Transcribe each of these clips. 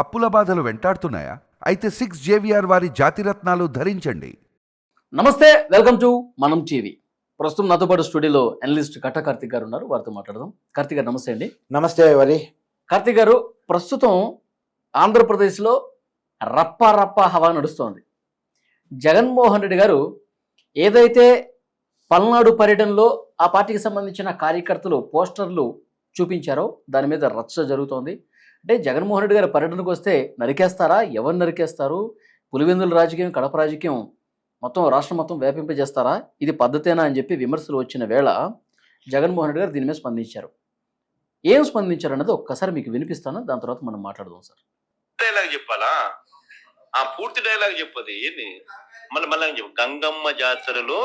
అప్పుల బాధలు వెంటాడుతున్నాయా? అయితే సిక్స్ జేవిఆర్ వారి జాతిరత్నాలు ధరించండి. నమస్తే వెల్కమ్ టు మనం టీవీ. ప్రస్తుతం నాతో పాటు స్టూడియోలో అనలిస్ట్ కట్ట కార్తిక్ గారు ఉన్నారు. వారితో మాట్లాడదాం. కార్తిక్ గారు నమస్తే అండి. నమస్తే వరి కార్తిక్ గారు ప్రస్తుతం ఆంధ్రప్రదేశ్లో రప్ప రప్ప హవా నడుస్తోంది. జగన్మోహన్ రెడ్డి గారు ఏదైతే పల్నాడు పర్యటనలో ఆ పార్టీకి సంబంధించిన కార్యకర్తలు పోస్టర్లు చూపించారో దాని మీద రచ్చ జరుగుతోంది. అంటే జగన్మోహన్ రెడ్డి గారు పర్యటనకు వస్తే నరికేస్తారా? ఎవరు నరికేస్తారు? పులివెందుల రాజకీయం కడప రాజకీయం మొత్తం రాష్ట్రం మొత్తం వ్యాపింపజేస్తారా? ఇది పద్ధతేనా అని చెప్పి విమర్శలు వచ్చిన వేళ జగన్మోహన్ రెడ్డి గారు దీని మీద స్పందించారు. ఏం స్పందించారు అన్నది ఒక్కసారి మీకు వినిపిస్తాను. దాని తర్వాత మనం మాట్లాడదాం సార్. డైలాగ్ చెప్పాలా? ఆ పూర్తి డైలాగ్ చెప్పది ఏంది? మళ్ళీ మళ్ళీ గంగమ్మ జాతరలో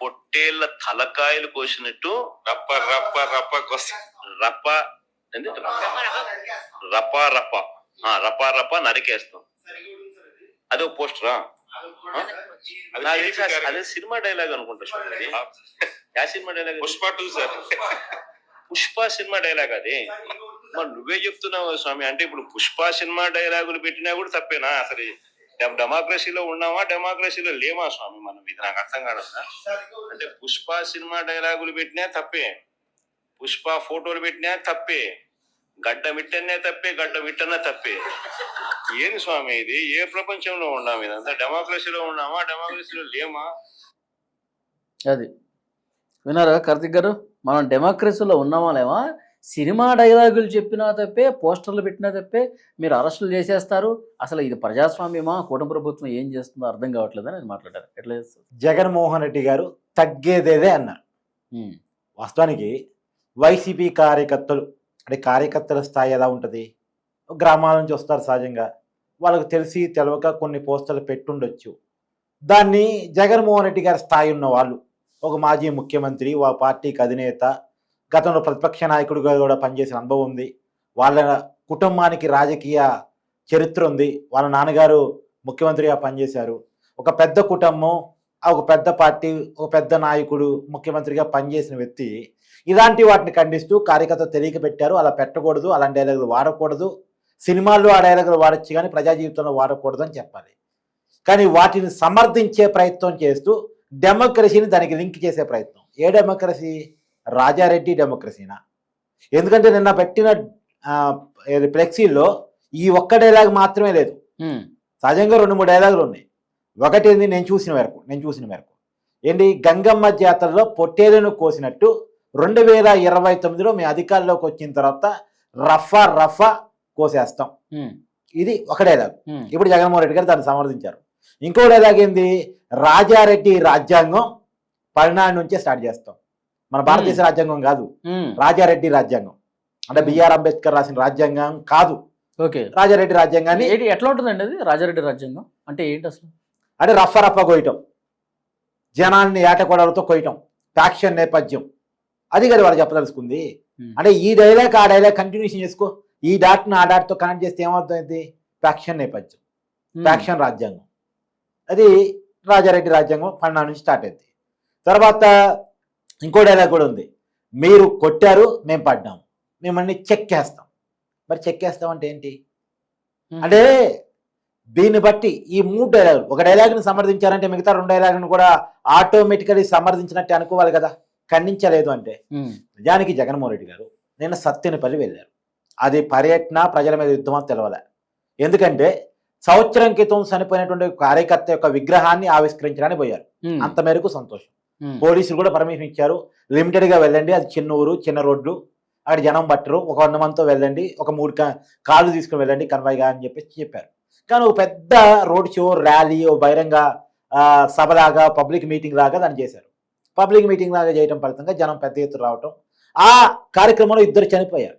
పొట్టేళ్ళ తలకాయలు కోసినట్టు రప్ప రప్ప రప్ప కోసం రప్ప రప్ప. ఆ, రప్ప రప్ప నరికేస్తాం. అదే పోస్టరా? అది సినిమా డైలాగ్ అనుకుంటా స్వామి అది. Yeah cinema dialogue? Pushpa two sir. Pushpa cinema dialogue అది. మరి నువ్వే చెప్తున్నావు స్వామి. అంటే ఇప్పుడు పుష్ప సినిమా డైలాగులు పెట్టినా కూడా తప్పేనా? అసలు డెమ- డెమోక్రసీలో ఉన్నామా డెమోక్రసీలో లేమా స్వామి? మనం ఇది నాకు అర్థం కాదన్నా అంటే పుష్ప సినిమా డైలాగులు పెట్టినా తప్పే. పుష్ప ఫోటోలు పెట్టినా తప్పే. గడ్డ మిట్టనే తప్పే గడ్డ మిట్టనే తప్పే. ఏంది స్వామి ఇది? ఏ ప్రపంచంలో ఉన్నాం ఇదంతా? డెమోక్రసీలో ఉన్నామా? డెమోక్రసీలో లేమా? అది. విన్నారా కార్తిక్ గారు? మనం డెమోక్రసీలో ఉన్నామా లేవా సినిమా డైలాగులు చెప్పినా తప్పే పోస్టర్లు పెట్టినా తప్పే మీరు అరెస్టులు చేసేస్తారు. అసలు ఇది ప్రజాస్వామ్యమా? కూటమి ప్రభుత్వం ఏం చేస్తుందో అర్థం కావట్లేదని నేను మాట్లాడారు. ఎట్లా చేస్తారు? జగన్మోహన్ రెడ్డి గారు తగ్గేదేదే అన్నారు. వాస్తవానికి వైసీపీ కార్యకర్తలు అంటే కార్యకర్తల స్థాయి ఎలా ఉంటుంది? గ్రామాల నుంచి వస్తారు సహజంగా. వాళ్ళకు తెలిసి తెలవక కొన్ని పోస్టర్లు పెట్టుండొచ్చు. దాన్ని జగన్మోహన్ రెడ్డి గారి స్థాయి ఉన్న వాళ్ళు ఒక మాజీ ముఖ్యమంత్రి వా పార్టీకి అధినేత గతంలో ప్రతిపక్ష నాయకుడిగా కూడా పనిచేసిన అనుభవం ఉంది. వాళ్ళ కుటుంబానికి రాజకీయ చరిత్ర ఉంది. వాళ్ళ నాన్నగారు ముఖ్యమంత్రిగా పనిచేశారు. ఒక పెద్ద కుటుంబం ఆ ఒక పెద్ద పార్టీ ఒక పెద్ద నాయకుడు ముఖ్యమంత్రిగా పనిచేసిన వ్యక్తి ఇలాంటి వాటిని ఖండిస్తూ కార్యకర్త తెలియక పెట్టారు. అలా పెట్టకూడదు అలాంటి డైలాగులు వాడకూడదు. సినిమాల్లో ఆ డైలాగులు వాడచ్చు కానీ ప్రజా జీవితంలో వాడకూడదు అని చెప్పాలి. కానీ వాటిని సమర్థించే ప్రయత్నం చేస్తూ డెమోక్రసీని దానికి లింక్ చేసే ప్రయత్నం. ఏ డెమోక్రసీ రాజారెడ్డి డెమోక్రసీనా ఎందుకంటే నిన్న పెట్టిన ఫ్లెక్సీల్లో ఈ ఒక్క డైలాగ్ మాత్రమే లేదు. సహజంగా రెండు మూడు డైలాగులు ఉన్నాయి. ఒకటి ఏంది నేను చూసిన మేరకు నేను చూసిన మేరకు ఏంటి? గంగమ్మ జాతరలో పొట్టేలను కోసినట్టు రెండు వేల ఇరవై తొమ్మిదిలో మేము అధికారంలోకి వచ్చిన తర్వాత రఫా రఫా కోసేస్తాం. ఇది ఒక డైలాగ్ ఇప్పుడు జగన్మోహన్ రెడ్డి గారు దాన్ని సమర్థించారు. ఇంకో డైలాగ్ ఏంది రాజారెడ్డి రాజ్యాంగం పల్నాడు నుంచే స్టార్ట్ చేస్తాం. మన భారతదేశ రాజ్యాంగం కాదు. రాజారెడ్డి రాజ్యాంగం. అంటే బిఆర్ అంబేద్కర్ రాసిన రాజ్యాంగం కాదు. ఓకే. రాజారెడ్డి రాజ్యాంగాన్ని ఏంటి ఎట్లా ఉంటుందండి అది? రాజారెడ్డి రాజ్యాంగం? అంటే ఏంటి అసలు? అంటే రఫ రఫ కొయ్యటం. జనాల్ని ఏటకొడలతో కొయ్యటం. ఫ్యాక్షన్ నేపథ్యం. అది కదా వాళ్ళు చెప్పదలుచుకుంది. అంటే ఈ డైలాగ్ ఆ డైలాగ్ కంటిన్యూషన్ చేసుకో. ఈ డాట్ను ఆ డాట్తో కనెక్ట్ చేస్తే ఏమవుతుంది? ఫ్యాక్షన్ నేపథ్యం. ఫ్యాక్షన్ రాజ్యాంగం. అది రాజారెడ్డి రాజ్యాంగం పన్నెండు నుంచి స్టార్ట్ అయింది. తర్వాత ఇంకో డైలాగ్ కూడా ఉంది. మీరు కొట్టారు మేము పడ్డాం. మిమ్మల్ని చెక్ చేస్తాం. మరి చెక్ చేస్తాం అంటే ఏంటి? అంటే దీన్ని బట్టి ఈ మూడు డైలాగులు ఒక డైలాగ్ని సమర్థించారంటే మిగతా రెండు డైలాగ్ని కూడా ఆటోమేటికలీ సమర్థించినట్టు అనుకోవాలి కదా. ఖండించలేదు అంటే. నిజానికి జగన్మోహన్ రెడ్డి గారు నిన్న సత్యనపల్లి వెళ్ళారు. అది పర్యటన ప్రజల మీద యుద్ధమా తెలవలే. ఎందుకంటే సంవత్సరం క్రితం చనిపోయినటువంటి కార్యకర్త యొక్క విగ్రహాన్ని ఆవిష్కరించడానికి పోయారు. అంత మేరకు సంతోషం. పోలీసులు కూడా పర్మిషన్ ఇచ్చారు. లిమిటెడ్గా వెళ్ళండి. అది చిన్న ఊరు చిన్న రోడ్లు అక్కడ జనం పట్టరు. ఒక వంద మందితో వెళ్ళండి. ఒక మూడు కా- కార్లు తీసుకుని వెళ్ళండి. కన్వాయ్గా అని చెప్పేసి చెప్పారు. కానీ ఒక పెద్ద రోడ్ షో ర్యాలీ ఓ బహిరంగ సభలాగా పబ్లిక్ మీటింగ్ లాగా దాన్ని చేశారు. పబ్లిక్ మీటింగ్ లాగా చేయడం ఫలితంగా జనం పెద్ద ఎత్తున రావటం. ఆ కార్యక్రమంలో ఇద్దరు చనిపోయారు.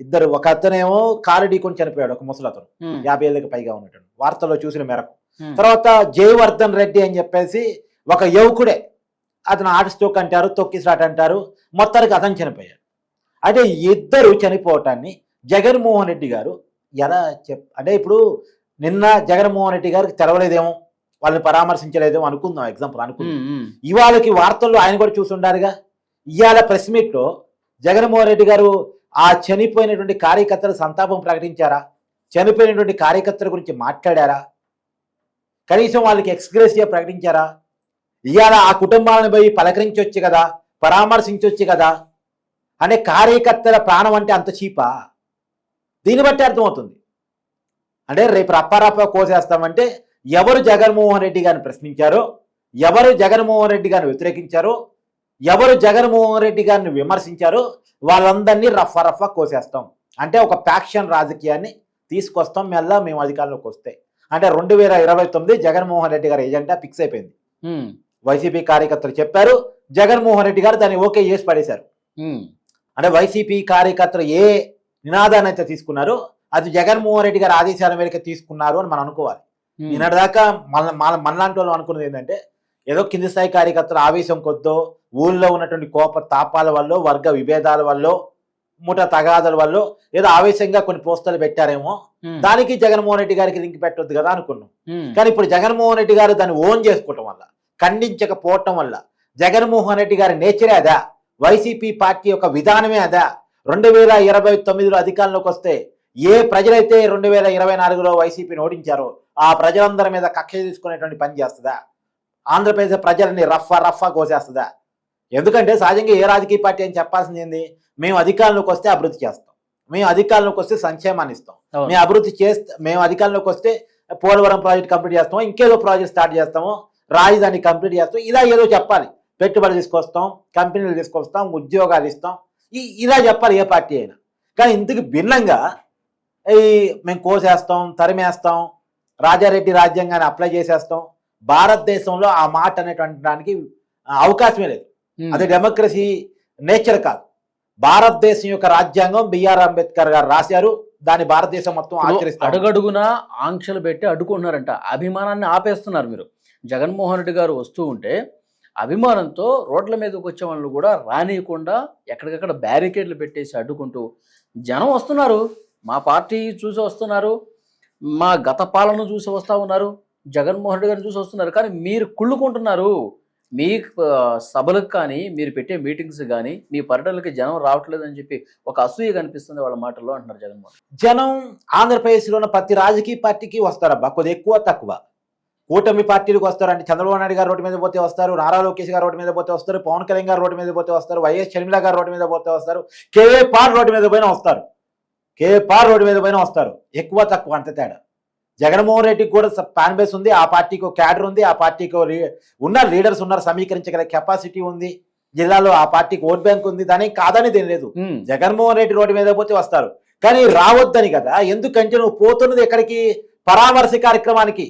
ఇద్దరు ఒక అతనేమో కారు ఢీకొని చనిపోయాడు ఒక ముసలతను. యాభై ఏళ్ళకి పైగా ఉన్నట్టు. వార్తల్లో చూసిన మేరకు. తర్వాత జయవర్ధన్ రెడ్డి అని చెప్పేసి ఒక యువకుడే. అతను ఆర్ట్ స్టోక్ అంటారు తొక్కిసాట్ అంటారు మొత్తానికి అతను చనిపోయాడు. అంటే ఇద్దరు చనిపోవటాన్ని జగన్మోహన్ రెడ్డి గారు ఎలా చెప్ అంటే ఇప్పుడు నిన్న జగన్మోహన్ రెడ్డి గారికి తెలవలేదేమో వాళ్ళని పరామర్శించలేదేమో అనుకుందాం ఎగ్జాంపుల్ అనుకుందాం. ఇవాళకి వార్తల్లో ఆయన కూడా చూసుండారుగా ఇవాళ ప్రెస్ మీట్లో జగన్మోహన్ రెడ్డి గారు ఆ చనిపోయినటువంటి కార్యకర్తలు సంతాపం ప్రకటించారా? చనిపోయినటువంటి కార్యకర్తల గురించి మాట్లాడారా? కనీసం వాళ్ళకి ఎక్స్గ్రేసియా ప్రకటించారా? ఇవాళ ఆ కుటుంబాలను పోయి పలకరించవచ్చు కదా పరామర్శించవచ్చు కదా? అంటే కార్యకర్తల ప్రాణం అంటే అంత చీపా? దీన్ని బట్టి అర్థమవుతుంది. అంటే రేపు రప్పారప్ప కోసేస్తామంటే ఎవరు జగన్మోహన్ రెడ్డి గారిని ప్రశ్నించారో ఎవరు జగన్మోహన్ రెడ్డి గారిని వ్యతిరేకించారో ఎవరు జగన్మోహన్ రెడ్డి గారిని విమర్శించారో వాళ్ళందరినీ రఫా రఫా కోసేస్తాం. అంటే ఒక ప్యాక్షన్ రాజకీయాన్ని తీసుకొస్తాం మెల్ల మేము అధికారంలోకి వస్తే. అంటే రెండు వేల ఇరవై తొమ్మిది జగన్మోహన్ రెడ్డి గారి ఎజెండా ఫిక్స్ అయిపోయింది. వైసీపీ కార్యకర్తలు చెప్పారు జగన్మోహన్ రెడ్డి గారు దాన్ని ఓకే చేసి పడేశారు. అంటే వైసీపీ కార్యకర్తలు ఏ నినాదాన్ని అయితే తీసుకున్నారో అది జగన్మోహన్ రెడ్డి గారి ఆదేశాల మేరకు తీసుకున్నారు అని మనం అనుకోవాలి. నిన్నటి దాకా మన మన మనలాంటి వాళ్ళు అనుకున్నది ఏంటంటే ఏదో కింది స్థాయి కార్యకర్తల ఆవేశం కొద్దో ఊళ్ళో ఉన్నటువంటి కోప తాపాల వల్ల వర్గ విభేదాల వల్ల ముఠ తగాదాల వల్ల ఏదో ఆవేశంగా కొన్ని పోస్టర్లు పెట్టారేమో దానికి జగన్మోహన్ రెడ్డి గారికి లింక్ పెట్టొద్దు కదా అనుకున్నాం. కానీ ఇప్పుడు జగన్మోహన్ రెడ్డి గారు దాన్ని ఓన్ చేసుకోవటం వల్ల ఖండించకపోవటం వల్ల జగన్మోహన్ రెడ్డి గారి నేచరే అదా? వైసీపీ పార్టీ యొక్క విధానమే అదా? రెండు వేల ఇరవై తొమ్మిదిలో అధికారంలోకి వస్తే ఏ ప్రజలైతే రెండు వేల ఇరవై నాలుగులో వైసీపీని ఓడించారో ఆ ప్రజలందరి మీద కక్ష తీసుకునేటువంటి పని చేస్తుందా? ఆంధ్రప్రదేశ్ ప్రజలని రఫా రఫా కోసేస్తుందా? ఎందుకంటే సహజంగా ఏ రాజకీయ పార్టీ అని చెప్పాల్సింది ఏంది? మేము అధికారంలోకి వస్తే అభివృద్ధి చేస్తాం. మేము అధికారంలోకి వస్తే సంక్షేమాన్ని ఇస్తాం. మేము అభివృద్ధి చేస్తే మేము అధికారంలోకి వస్తే పోలవరం ప్రాజెక్ట్ కంప్లీట్ చేస్తాము ఇంకేదో ప్రాజెక్ట్ స్టార్ట్ చేస్తాము రాజధాని కంప్లీట్ చేస్తాం ఇలా ఏదో చెప్పాలి. పెట్టుబడులు తీసుకొస్తాం కంపెనీలు తీసుకొస్తాం ఉద్యోగాలు ఇస్తాం. ఈ ఇలా చెప్పాలి ఏ పార్టీ అయినా. కానీ ఇందుకు భిన్నంగా ఈ మేము కోసేస్తాం తరిమేస్తాం రాజారెడ్డి రాజ్యాంగాన్ని అప్లై చేసేస్తాం. భారతదేశంలో ఆ మాట అనేటువంటి దానికి అవకాశమే లేదు. అది డెమోక్రసీ నేచర్ కాదు. భారతదేశం యొక్క రాజ్యాంగం బిఆర్ అంబేద్కర్ గారు రాశారు. దాన్ని భారతదేశం మొత్తం ఆచరిస్తారు అడుగడుగునా ఆంక్షలు పెట్టి అడ్డుకుంటున్నారంట. అభిమానాన్ని ఆపేస్తున్నారు మీరు. జగన్మోహన్ రెడ్డి గారు వస్తూ ఉంటే అభిమానంతో రోడ్ల మీదకి వచ్చే వాళ్ళు కూడా రానియకుండా ఎక్కడికక్కడ బ్యారికేడ్లు పెట్టేసి అడ్డుకుంటూ జనం వస్తున్నారు. మా పార్టీ చూసి వస్తున్నారు. మా గత పాలన చూసి వస్తూ ఉన్నారు జగన్మోహన్ రెడ్డి గారిని చూసి వస్తున్నారు. కానీ మీరు కుళ్ళుకుంటున్నారు. మీ సభలకు కానీ మీరు పెట్టే మీటింగ్స్ కానీ మీ పర్యటనలకి జనం రావట్లేదని చెప్పి ఒక అసూయ కనిపిస్తుంది వాళ్ళ మాటల్లో అంటున్నారు జగన్మోహన్ జనం ఆంధ్రప్రదేశ్లో ఉన్న ప్రతి రాజకీయ పార్టీకి వస్తారబ్బా కొద్ది ఎక్కువ తక్కువ. కూటమి పార్టీలకు వస్తారు అంటే చంద్రబాబు నాయుడు గారు రోడ్డు మీద పోతే వస్తారు నారా లోకేష్ గారు రోడ్డు మీద పోతే వస్తారు పవన్ కళ్యాణ్ గారు రోడ్డు మీద పోతే వస్తారు వైఎస్ షర్మిల గారు రోడ్డు మీద పోతే వస్తారు కేఏ పాల్ రోడ్డు మీద పోయినా వస్తారు. కేఏ పార్ రోడ్డు మీద పోయినా వస్తారు. ఎక్కువ తక్కువ అంత తేడా. జగన్మోహన్ రెడ్డికి కూడా ఫ్యాన్ బేస్ ఉంది ఆ పార్టీకి ఒక క్యాడర్ ఉంది ఆ పార్టీకి ఉన్నారు లీడర్స్ ఉన్నారు సమీకరించగల కెపాసిటీ ఉంది. జిల్లాలో ఆ పార్టీకి ఓట్ బ్యాంక్ ఉంది దానికి కాదని దేని లేదు. జగన్మోహన్ రెడ్డి రోడ్డు మీద పోతే వస్తారు. కానీ రావద్దని కదా ఎందుకంటే నువ్వు పోతున్నది ఎక్కడికి? పరామర్శ కార్యక్రమానికి.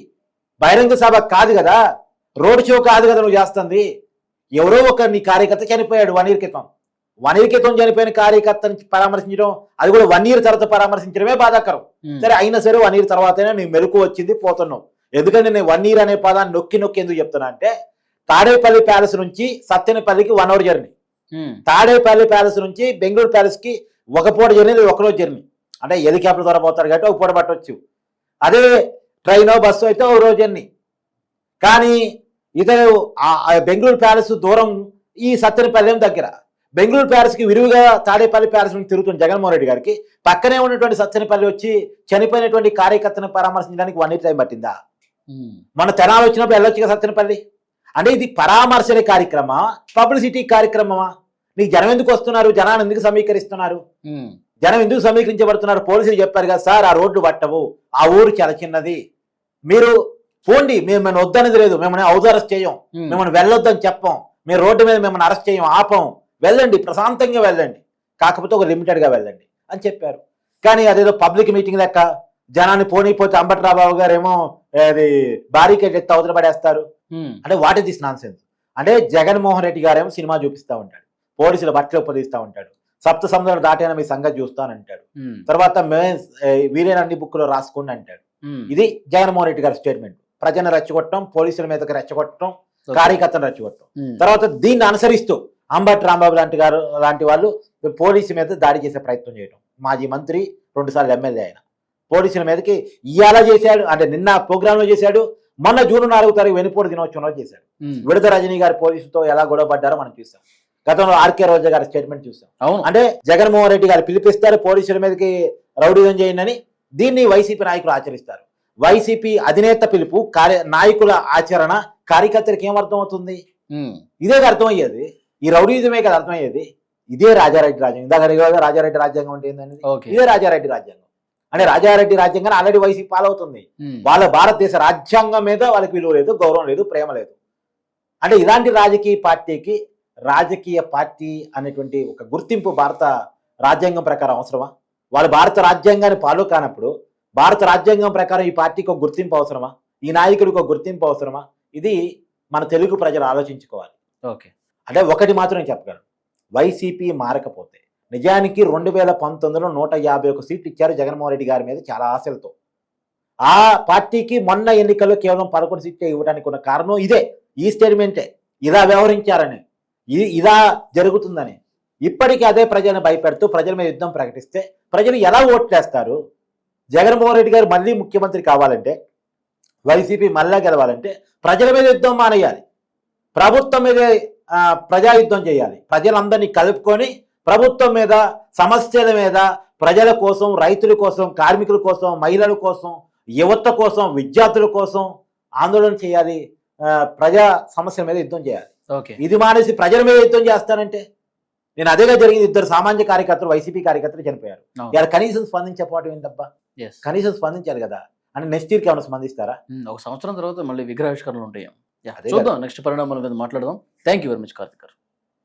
బహిరంగ సభ కాదు కదా. రోడ్ షో కాదు కదా నువ్వు చేస్తుంది. ఎవరో ఒక నీ కార్యకర్త చనిపోయాడు వన్ ఇయర్ క్రితం వన్ ఇయర్ క్రితం చనిపోయిన కార్యకర్తని పరామర్శించడం అది కూడా వన్ ఇయర్ తర్వాత పరామర్శించడమే బాధాకరం. సరే అయినా సరే వన్ ఇయర్ తర్వాతనే నీ మెలకు వచ్చింది పోతున్నావు. ఎందుకంటే నేను వన్ ఇయర్ అనే పదాన్ని నొక్కి నొక్కి ఎందుకు చెప్తున్నా అంటే తాడేపల్లి ప్యాలెస్ నుంచి సత్తెనపల్లికి one hour journey. Tadepalli palace నుంచి బెంగళూరు ప్యాలెస్కి ఒక పూట జర్నీ లేదా ఒక రోజు జర్నీ. అంటే హెలికాప్టర్ ద్వారా పోతారు కాబట్టి ఒక పూట పట్టవచ్చు అదే ట్రైన్ బస్సు అయితే ఒక రోజు జర్నీ. కానీ ఇతను బెంగళూరు ప్యాలెస్ దూరం ఈ సత్తెనపల్లి దగ్గర. బెంగళూరు ప్యాలెస్కి విరివిగా తాడేపల్లి ప్యాలెస్ నుంచి తిరుగుతున్న జగన్మోహన్ రెడ్డి గారికి పక్కనే ఉన్నటువంటి సత్తెనపల్లి వచ్చి చనిపోయినటువంటి కార్యకర్తను పరామర్శించడానికి వన్ ఇయర్ టైం పట్టిందా? ఉమ్, మన తెనాలి వచ్చినప్పుడు వెళ్ళొచ్చు కదా సత్తెనపల్లి అంటే ఇది పరామర్శల కార్యక్రమమా? పబ్లిసిటీ కార్యక్రమమా? నీకు జనం ఎందుకు వస్తున్నారు? జనాన్ని ఎందుకు సమీకరిస్తున్నారు? ఉమ్, జనం ఎందుకు సమీకరించబడుతున్నారు? పోలీసులు చెప్పారు కదా సార్ ఆ రోడ్లు పట్టవు ఆ ఊరు చాలా చిన్నది. మీరు పోండి మేము మిమ్మల్ని వద్దనేది లేదు మిమ్మల్ని అరెస్ట్ చేయం. ఉమ్. మిమ్మల్ని వెళ్ళొద్దని చెప్పం. మీరు రోడ్డు మీద మిమ్మల్ని అరెస్ట్ చేయం ఆపం. వెళ్ళండి ప్రశాంతంగా వెళ్ళండి. కాకపోతే ఒక లిమిటెడ్గా వెళ్ళండి అని చెప్పారు. కానీ అదేదో పబ్లిక్ మీటింగ్ లెక్క జనాన్ని పోనీపోతే అంబట్రాబాబు గారు ఏమో అది బారీకేట్ ఎత్తి అవతల పడేస్తారు. అంటే what is this non sense అంటే జగన్మోహన్ రెడ్డి గారేమో సినిమా చూపిస్తూ ఉంటాడు. పోలీసుల బట్టలు ఉపదిస్తూ ఉంటాడు. సప్త సముద్రాలు దాటైనా మీ సంగతి చూస్తానంటాడు తర్వాత మే వీరేన అన్ని బుక్లో రాసుకోండి అంటాడు. ఇది జగన్మోహన్ రెడ్డి గారి స్టేట్మెంట్ ప్రజలను రెచ్చగొట్టడం పోలీసుల మీదకి రెచ్చగొట్టడం. కార్యకర్తను రెచ్చగొట్టడం. తర్వాత దీన్ని అనుసరిస్తూ అంబటి రాంబాబు లాంటి గారు లాంటి వాళ్ళు పోలీసు మీద దాడి చేసే ప్రయత్నం చేయడం మాజీ మంత్రి రెండుసార్లు ఎమ్మెల్యే ఆయన పోలీసుల మీదకి ఇవాళ చేశాడు అంటే నిన్న ప్రోగ్రాంలో చేశాడు మొన్న జూన్ నాలుగు తారీఖు వెనుపోటు దినోత్సవంలో చేశాడు. విడత రజనీ గారి పోలీసుతో ఎలా గొడవ పడ్డారో మనం చూసాం గతంలో ఆర్కే రోజా గారి స్టేట్మెంట్ చూసాం అవును. అంటే జగన్మోహన్ రెడ్డి గారు పిలిపిస్తారు పోలీసుల మీదకి రౌడీజం చేయండి దీన్ని వైసీపీ నాయకులు ఆచరిస్తారు. వైసీపీ అధినేత పిలుపు కార్య నాయకుల ఆచరణ కార్యకర్తలకు ఏం అర్థం అవుతుంది ఇదే అర్థమయ్యేది. ఈ రౌడీజమే కదా అర్థమయ్యేది? ఇదే రాజారెడ్డి రాజ్యాంగం. ఇందాక అడిగావు కదా రాజారెడ్డి రాజ్యాంగం అంటే ఓకే. ఇదే రాజారెడ్డి రాజ్యాంగం. అంటే రాజారెడ్డి రాజ్యాంగాన్ని ఆల్రెడీ అవుతుంది ఉమ్, వాళ్ళ భారతదేశ రాజ్యాంగం మీద వాళ్ళకి విలువ లేదు గౌరవం లేదు ప్రేమ లేదు. అంటే ఇలాంటి రాజకీయ పార్టీకి రాజకీయ పార్టీ అనేటువంటి ఒక గుర్తింపు భారత రాజ్యాంగం ప్రకారం అవసరమా? వాళ్ళు భారత రాజ్యాంగాన్ని ఫాలో కానప్పుడు భారత రాజ్యాంగం ప్రకారం ఈ పార్టీకి ఒక గుర్తింపు అవసరమా? ఈ నాయకుడికి ఒక గుర్తింపు అవసరమా? ఇది మన తెలుగు ప్రజలు ఆలోచించుకోవాలి. ఓకే. అంటే ఒకటి మాత్రం చెప్పగలను. వైసీపీ మారకపోతే నిజానికి రెండు వేల పంతొమ్మిదిలో నూట యాభై ఒక సీట్లు ఇచ్చారు జగన్మోహన్ రెడ్డి గారి మీద చాలా ఆశలతో. ఆ పార్టీకి మొన్న ఎన్నికల్లో కేవలం పదకొండు సీట్లు ఇవ్వడానికి ఉన్న కారణం ఇదే. ఈ స్టేట్మెంటే. ఇలా వ్యవహరించారని. ఇది ఇలా జరుగుతుందని. ఇప్పటికీ అదే ప్రజలను భయపెడుతూ ప్రజల మీద యుద్ధం ప్రకటిస్తే ప్రజలు ఎలా ఓట్లేస్తారు జగన్మోహన్ రెడ్డి గారు మళ్ళీ ముఖ్యమంత్రి కావాలంటే వైసీపీ మళ్ళా గెలవాలంటే ప్రజల మీద యుద్ధం మానేయాలి. ప్రభుత్వం మీద ఆ, ప్రజా యుద్ధం చేయాలి. ప్రజలందరినీ కలుపుకొని ప్రభుత్వం మీద సమస్యల మీద ప్రజల కోసం రైతుల కోసం కార్మికుల కోసం మహిళల కోసం యువత కోసం విద్యార్థుల కోసం ఆందోళన చేయాలి. ప్రజా సమస్యల మీద యుద్ధం చేయాలి. ఓకే. ఇది మానేసి ప్రజల మీద యుద్ధం చేస్తానంటే నేను అదేగా జరిగింది. ఇద్దరు సామాన్య కార్యకర్తలు వైసీపీ కార్యకర్తలు చనిపోయారు. ఇలా కనీసం స్పందించకపోవడం ఏంటబ్బా? Yes. కనీసం స్పందించారు కదా. అని నెక్స్ట్ ఇయర్కి ఏమైనా స్పందిస్తారా? ఒక సంవత్సరం తర్వాత మళ్ళీ విగ్రహావిష్కరణలు ఉంటాయి. చూద్దాం. నెక్స్ట్ పరిణామాల మీద మాట్లాడదాం. Thank you very much Karthik garu